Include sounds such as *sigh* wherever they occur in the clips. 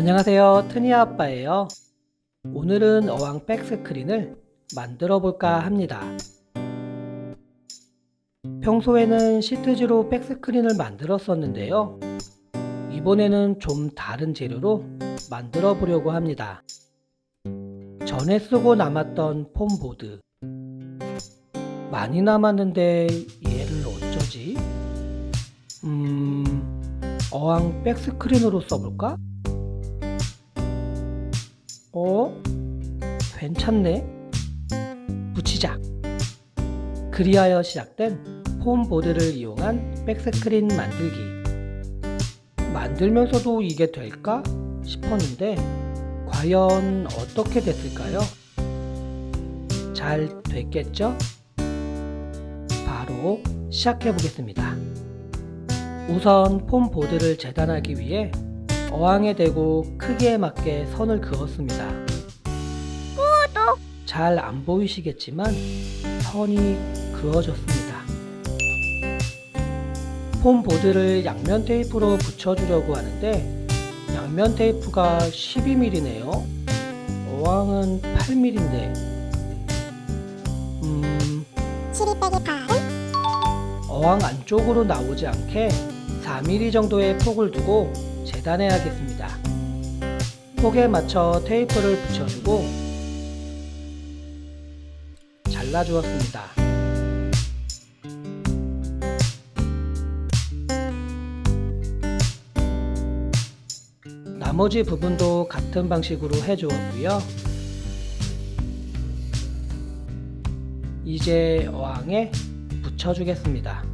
안녕하세요. 트니 아빠예요. 오늘은 어항 백스크린을 만들어 볼까 합니다. 평소에는 시트지로 백스크린을 만들었었는데요. 이번에는 좀 다른 재료로 만들어 보려고 합니다. 전에 쓰고 남았던 폼보드. 많이 남았는데 얘를 어쩌지? 음, 어항 백스크린으로 써볼까? 어? 괜찮네. 붙이자. 그리하여 시작된 폼보드를 이용한 백스크린 만들기. 만들면서도 이게 될까 싶었는데 과연 어떻게 됐을까요? 잘 됐겠죠? 바로 시작해 보겠습니다. 우선 폼보드를 재단하기 위해 어항에 대고 크기에 맞게 선을 그었습니다. 잘 안 보이시겠지만 선이 그어졌습니다. 폼보드를 양면 테이프로 붙여주려고 하는데 양면 테이프가 12mm네요. 어항은 8mm인데 음, 12 빼기 8 어항 안쪽으로 나오지 않게 4mm 정도의 폭을 두고 재단해야겠습니다. 폭에 맞춰 테이프를 붙여주고 잘라주었습니다. 나머지 부분도 같은 방식으로 해주었고요. 이제 어항에 붙여주겠습니다.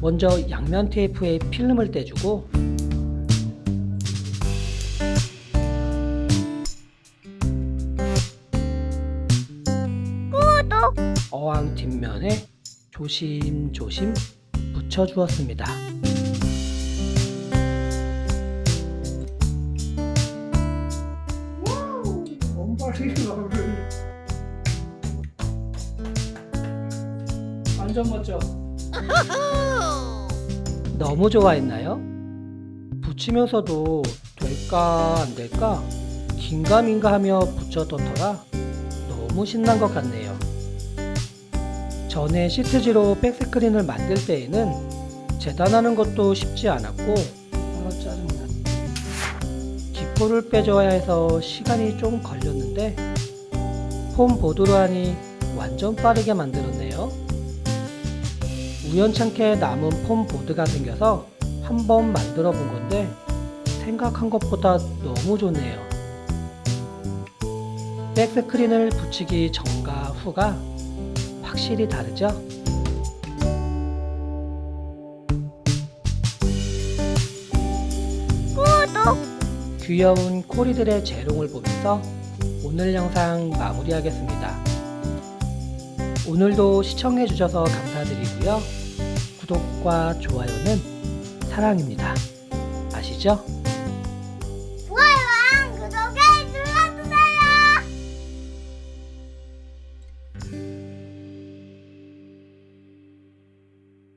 먼저 양면 테이프에 필름을 떼주고 어항 뒷면에 조심조심 붙여주었습니다. 완전 멋져. *laughs* 너무 좋아했나요? 붙이면서도 될까 안 될까 긴가민가 하며 붙였던 터라 너무 신난 것 같네요. 전에 시트지로 백스크린을 만들 때에는 재단하는 것도 쉽지 않았고 아 짜증나. 기포를 빼줘야 해서 시간이 좀 걸렸는데 폼 보드로 하니 완전 빠르게 만들었네요. 우연찮게 남은 폼 보드가 생겨서 한번 만들어 본 건데 생각한 것보다 너무 좋네요. 백스크린을 붙이기 전과 후가 확실히 다르죠? 귀여운 코리들의 재롱을 보면서 오늘 영상 마무리하겠습니다. 오늘도 시청해주셔서 감사드리고요. 구독과 좋아요는 사랑입니다. 아시죠?